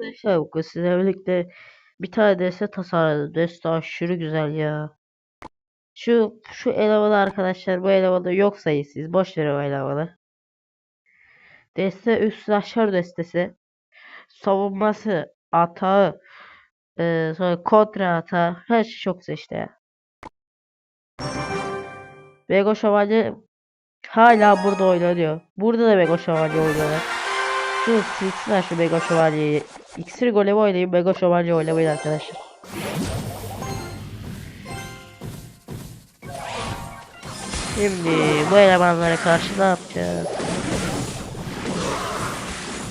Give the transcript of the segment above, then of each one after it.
Arkadaşlar bugün sizlerle birlikte bir tane deste tasarladım. Deste aşırı güzel ya. Şu şu elemanı arkadaşlar bu elemanı yok sayın siz. Boş verin o elemanı. Deste üst aşağı destesi. Savunması, atağı, e, sonra kontra atağı. Her şey çok güzel işte ya. Vego Şövalye hala burada oynanıyor. Burada da Vego Şövalye oynuyorlar. Şu silsinler şu Mega Şövalye'yi. İksir golemi oynayın Mega Şövalye oynamayın arkadaşlar. Şimdi bu elemanlara karşı ne yapacağız?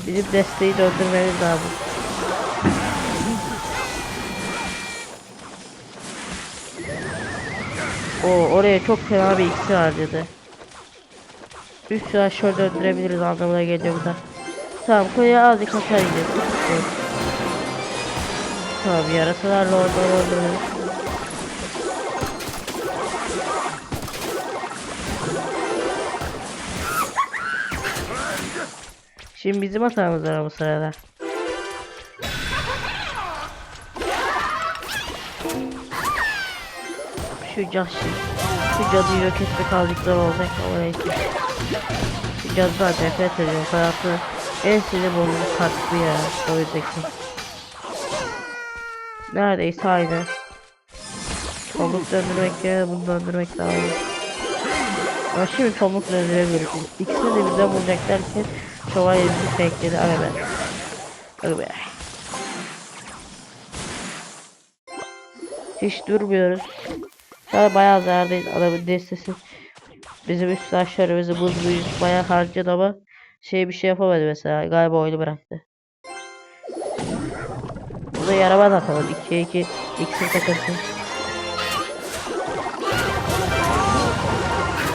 Bizim desteği döndürmemiz lazım. O oraya çok fena bir iksir harcadı. Üst aşağı döndürebiliriz anlamına geliyor bu da. Tamam koya azıcık hasar yiyeceğiz. Evet. Tamam yarasalarla orada öldürelim. Şimdi bizim hatamız var bu sırada. Şu cadı, şu cadıyı yok etmek azıcık zor olacak ama neyse. Şu cadıdan nefret ediyorum. Hayatı en sinir bozucu farklı ya. O yüzdeki. Neredeyse aynı. Tomruk döndürmek ya bunu döndürmek daha iyi. Ama şimdi tomruk döndüremiyoruz. İkisini de bize bulacak derken şövalye bizi tekledi. Aga be. Hiç durmuyoruz. Sonra bayağı zarardayız. Adamın destesi bizim üst aşağı bizi buz büyücü bayağı harcadı ama şey bir şey yapamadı mesela. Galiba oyunu bıraktı. Burada yaramaz atalım. 2'ye 2 iksir takırsın.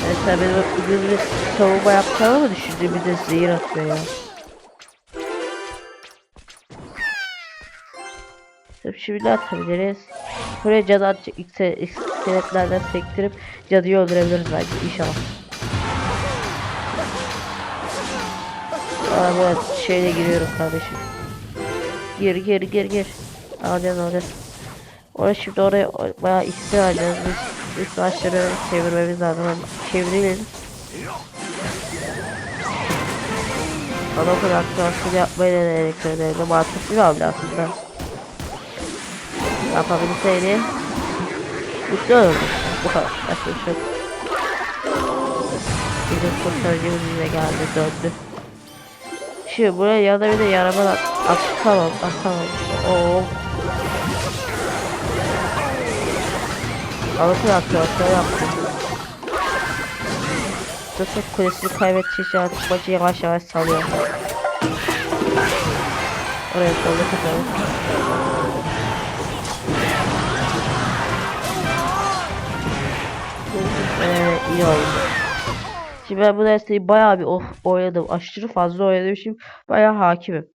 Mesela benim ucuz bir savunma yapacağımı mı düşündüğüm bir de zehir atıyor ya. Tabii Şimdi atabiliriz? Buraya cadı atacak iskeletlerden sektirip cadıyı öldürebiliriz belki inşallah. Aa evet şeyle giriyorum kardeşim. Gir gir gir gir. Alacağız alacağız. Oraya şimdi oraya bayağı iksir alacağız. Biz üst başları çevirmemiz lazım. Çevirelim. Ana kadar aktivasyon yapmayı denedik önerdi. Mantıklı bir hamle aslında. Yapabilseydi. Mutlu olurdu. Bu kadar. Başka bir şey yok. Bizim kurtarıcımız yine geldi döndü. Şimdi buraya ya da bir de yarama at atamam atamam. Oo. Alıklı aktivasyon yaptım. Tuzak kulesini kaybedeceğiz artık maçı yavaş yavaş salıyor. Oraya solda katalım. Ee, iyi oldu. Şimdi ben bu desteği bayağı bir oh, oynadım. Aşırı fazla oynadım. Şimdi bayağı hakimim.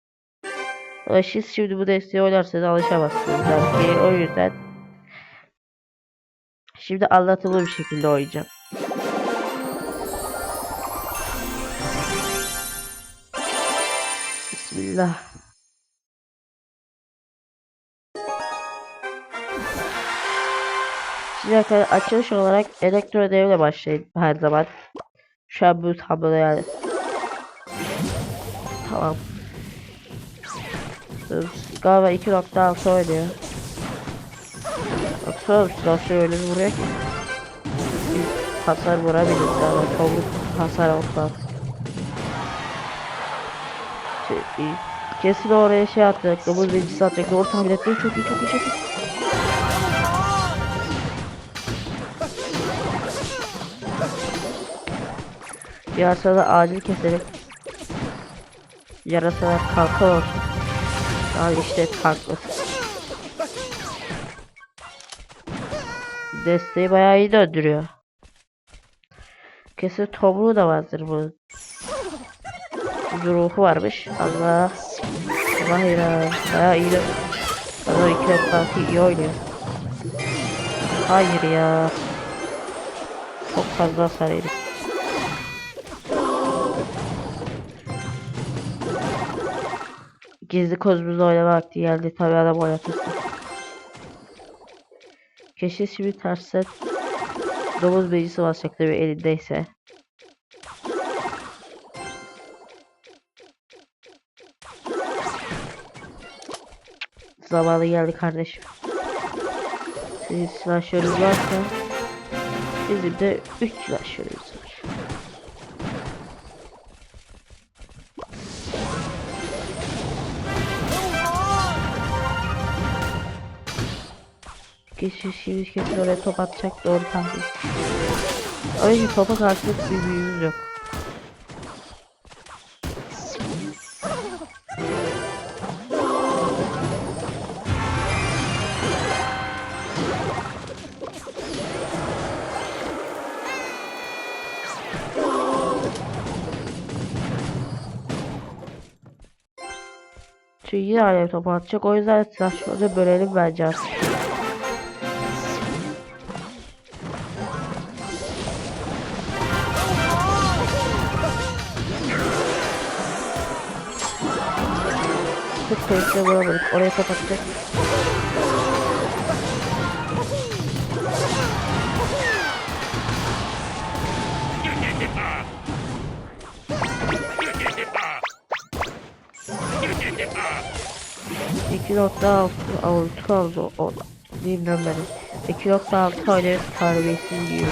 Ama siz şimdi bu desteği oynarsanız alışamazsınız. Yani o yüzden şimdi anlatımlı bir şekilde oynayacağım. Bismillah. Şimdi açılış olarak elektro devre başlayın her zaman. Şu an bu yani. Tamam. Galiba 2.6 oynuyor. Baksana nasıl öyle bir vuruyor ki. Hasar vurabilir galiba. Çabuk hasar olmaz. Şey, iyi. Kesin oraya şey atacak. Domuz bincisi atacak. Doğru tahmin ettim. Çok iyi çok iyi çok iyi. Yarasalar acil keselim. Yarasalar kalka olsun. Al işte kalkmasın. Desteği bayağı iyi döndürüyor. Kesin tomruğu da vardır. Bir ruhu varmış. Allah. Allah ya. Bayağı iyi. Bana iki etrafı iyi oynuyor. Hayır ya. Çok fazla hasar Gizli kozumuzda oynama vakti geldi. Tabi adam oynatırsın. Keşke şimdi tersten domuz becisi basacak tabi elindeyse. Zamanı geldi kardeşim. Sizin silahlarınız varsa bizim de 3 silahlarımız Kesin şimdi kesin oraya top atacak doğru. O yüzden topa karşılık bir büyüğümüz yok. Çünkü yine alev topu atacak. O yüzden silahları bölelim bence artık. Sık kayıtla vuramadık. Oraya kapatacak. İki nokta altı altı oldu o bilmiyorum ben. İki nokta altı öyle terbiyesiz gibi.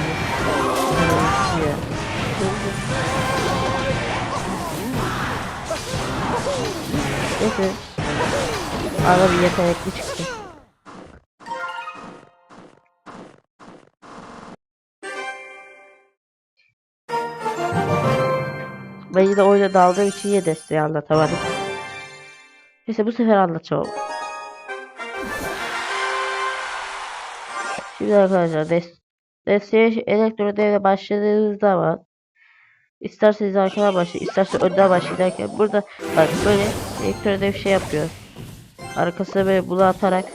Neyse. Ara bir yetenekli çıktı. Ben yine oyuna daldığım için yine desteği anlatamadım. Neyse bu sefer anlatacağım. Şimdi arkadaşlar des desteğe elektro devre başladığınız zaman isterseniz arkadan başlayın isterseniz önden başlayın derken burada bak böyle elektro dev şey yapıyor. Arkasına böyle bunu atarak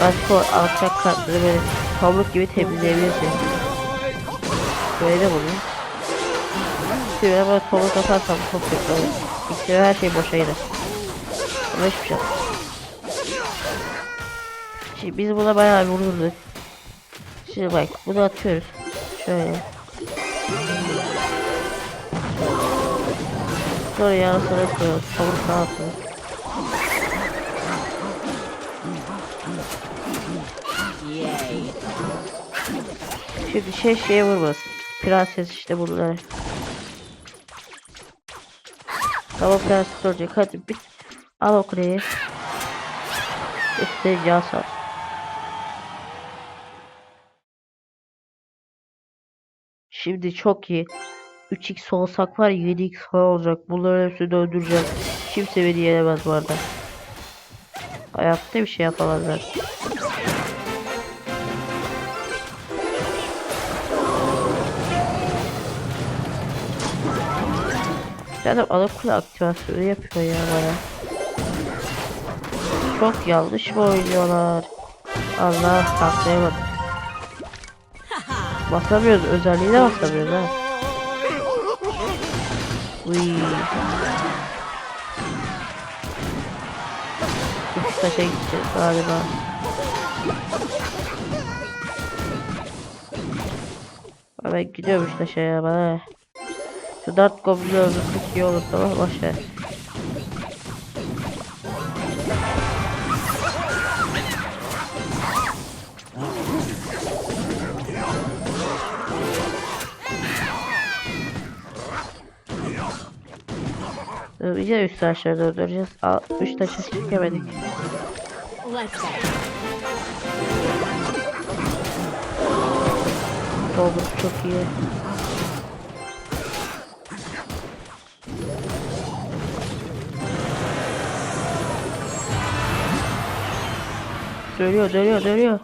başka alçak kartları böyle pamuk gibi temizleyebilirsiniz. Böyle bunu. Şimdi ben böyle pamuk atarsam çok kötü olur. İkisi her şey boşa gider. Ama hiçbir şey. Şimdi biz buna bayağı bir vururduk. Şimdi bak bunu atıyoruz. Şöyle. Sonra yarısını koyuyoruz. Tavuk sağa Şimdi şey şeye vurmasın. Prenses işte bunları. Tamam prenses olacak. Hadi bir al o kuleyi. İşte can sağ. Şimdi çok iyi. 3x olsak var 7x falan olacak. Bunları hepsini öldüreceğim. Kimse beni yenemez bu arada. Hayatta bir şey yapamazlar. Zaten ana kule aktivasyonu yapıyor ya bana. Çok yanlış mı oynuyorlar? Allah saklayamadım. Basamıyoruz özelliğine basamıyoruz ha. Uy. Üç taşa gideceğiz galiba. Ben gidiyorum üç taşa ya bana. Şu dart goblini öldürsek iyi olur tamam. Ee, Yine üst taşları öldüreceğiz. Aa, üç taşı çekemedik. Doldur çok iyi. Dönüyor, dönüyor, dönüyor.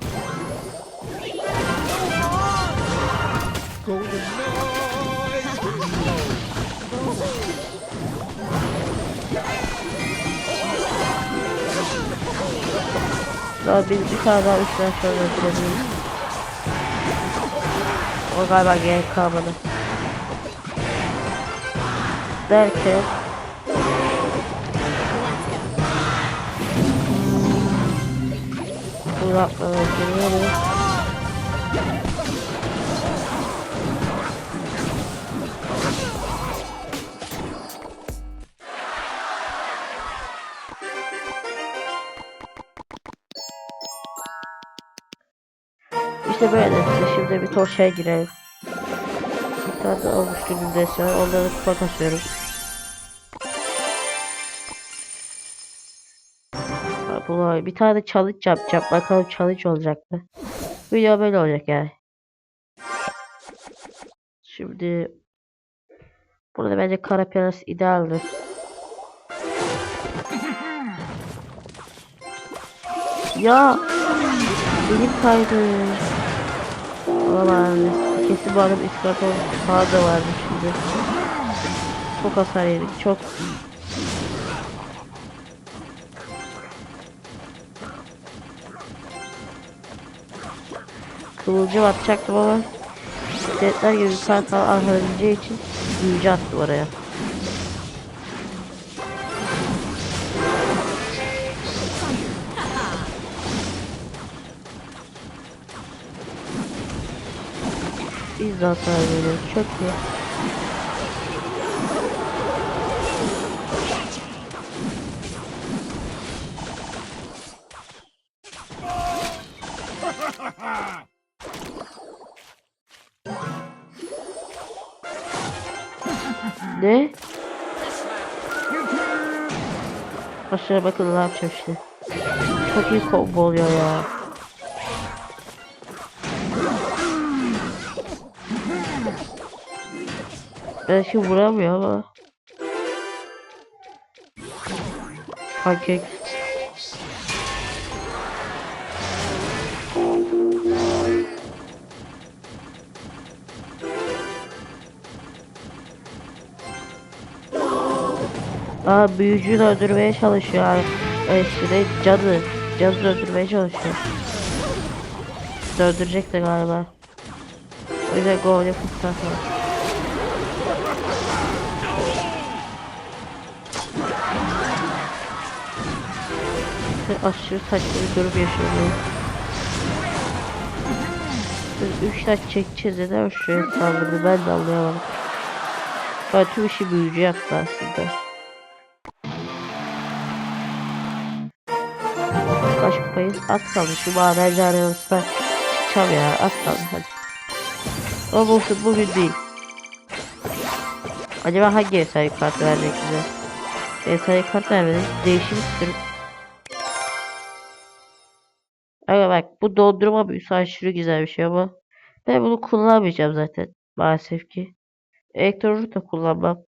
Daha bir, bir tane daha üstten sonra öldürebiliriz. O galiba gerek kalmadı. Derken Atmamız gerekiyor. İşte böyle. Şimdi bir torşaya girelim. Bir tane bir var. Onları kupa kasıyorum. Var. bir tane challenge yapacağım. Bakalım challenge olacak mı? Video böyle olacak yani. Şimdi burada bence kara piyanosu idealdir. Ya benim kaydı. Olamaz. Kesin bu adam iskarton falan da varmış şimdi. Çok hasar yedik. Çok. Kıvılcım atacaktım ama Setler gibi kartal arkalayınca için büyücü attı oraya. Biz de hata veriyoruz. Çok iyi. Ne? Aşağı bakın ne yapacağım işte. Çok iyi combo oluyor ya. Belki vuramıyor ama. Pankek. Aa büyücüyü öldürmeye çalışıyor. Eskide cadı. Cadı öldürmeye çalışıyor. Öldürecek de galiba. O yüzden gol yapıp takıyor. aşırı saçma bir durum yaşanıyor. Biz 3 taş çekeceğiz neden şuraya saldırdı ben de anlayamadım. Ben tüm işi büyücü yaptı aslında. Az kaldı şu madenci arasında çıkacağım ya az kaldı hadi. Ama bu bugün değil. Acaba hangi efsane kart verecek bize? Efsane kart vermedi. Değişim istiyorum. Aga bak bu dondurma büyüsü aşırı güzel bir şey ama ben bunu kullanmayacağım zaten maalesef ki. Elektronik da kullanmam.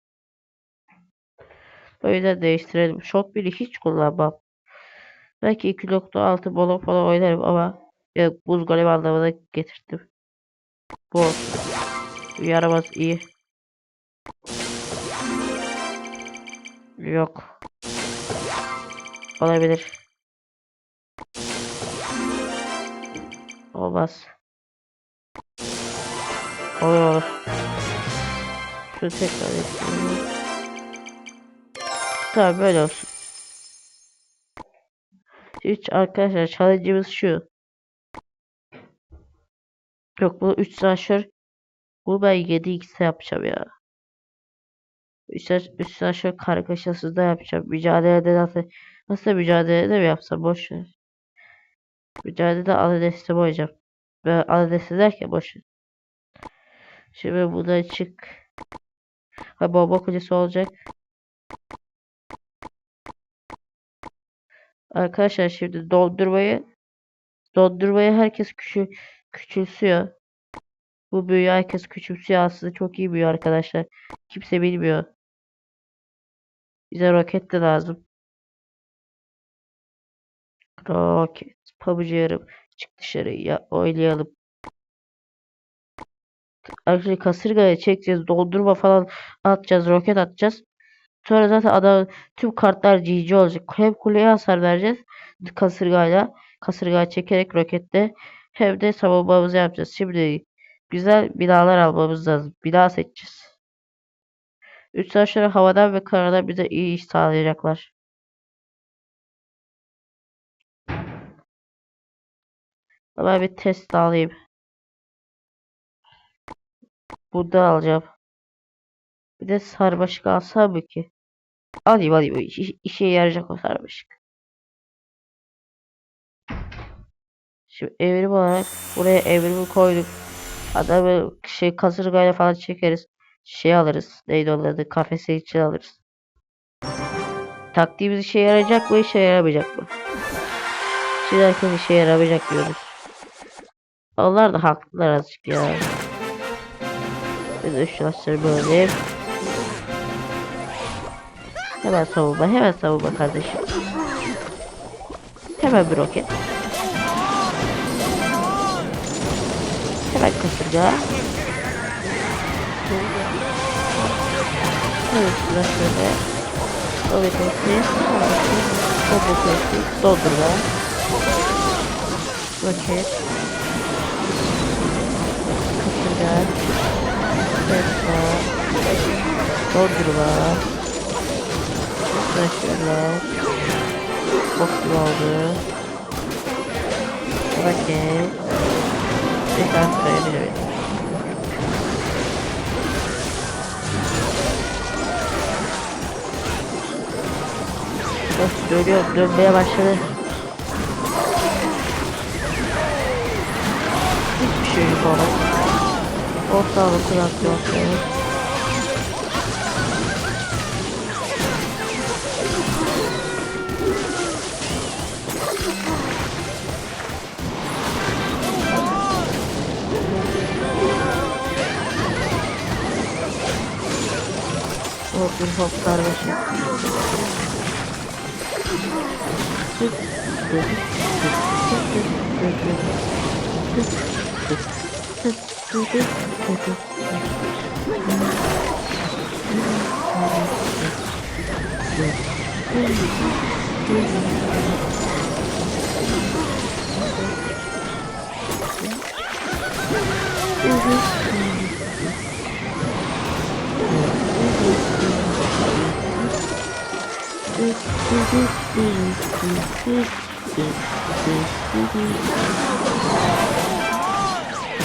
O yüzden değiştirelim. Shot 1'i hiç kullanmam. Belki 2.6 bolo falan oynarım ama yok buz golem anlamına getirdim. Bu. Yaramaz iyi. Yok. Olabilir. Olmaz. Olur olur. Şunu tekrar ekleyelim. Tamam böyle olsun. Hiç arkadaşlar challenge'ımız şu. Yok bu 3 slasher. Bu ben 7x'e yapacağım ya. 3 3 slasher kargaşasız da yapacağım. Mücadelede nasıl nasıl mücadelede mi yapsam boş ver. Mücadelede deste boyayacağım. Ve ana deste derken boş. Şimdi buradan çık. Ha bomba kulesi olacak. Arkadaşlar şimdi dondurmayı dondurmayı herkes küçü, küçülsüyor. Bu büyüyü herkes küçümsüyor aslında çok iyi büyü arkadaşlar. Kimse bilmiyor. Bize roket de lazım. Roket. PUBG yarım. Çık dışarı ya oynayalım. Arkadaşlar kasırgaya çekeceğiz. Dondurma falan atacağız. Roket atacağız. Sonra zaten adam tüm kartlar GG olacak. Hem kuleye hasar vereceğiz. Kasırgayla. Kasırgayı çekerek rokette. Hem de savunmamızı yapacağız. Şimdi güzel binalar almamız lazım. Bina seçeceğiz. Üç savaşları havadan ve karadan bize iyi iş sağlayacaklar. Ben bir test alayım. Burada alacağım. Bir de sarmaşık alsam mı ki? Alayım alayım. İş- işe yarayacak o sarmaşık. Şimdi evrim olarak buraya evrimi koyduk. Adamı şey kasırgayla falan çekeriz. Şey alırız. Neydi onun adı? Kafesi için alırız. Taktiğimiz işe yarayacak mı? işe yaramayacak mı? Herkes işe yaramayacak diyoruz. Onlar da haklılar azıcık ya. Bir de şu böyle. Hemen savunma, hemen savunma kardeşim. Hemen bir roket. Hemen kasırga. Evet, şurada şöyle. Domatesi, domatesi, dondurma. Roket. Kasırga. Tesla. Dondurma. Taşırlar. Boklu oldu. Roket. Tekrar sayabiliriz. Of dönüyor, dönmeye başladı. Hiçbir şey yok. Ortalığı kurak yok. Bir hop kardeşim.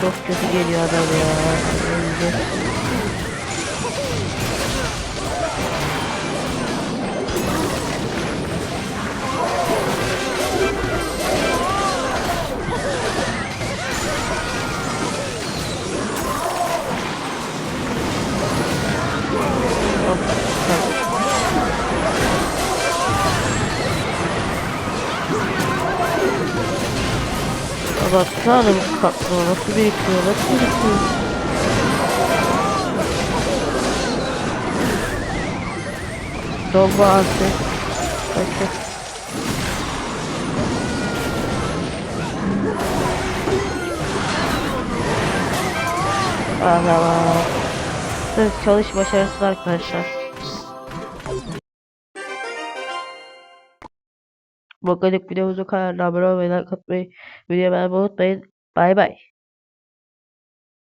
Çok kötü geliyor adam ya. Önce. Baksana bu katlı nasıl birikiyor nasıl birikiyor. Dolma altı. Bakın. Aha. Çalış başarısız arkadaşlar. Bugünlük videomuzu kanalına abone olmayı, like atmayı, videoyu unutmayın. Bay bay.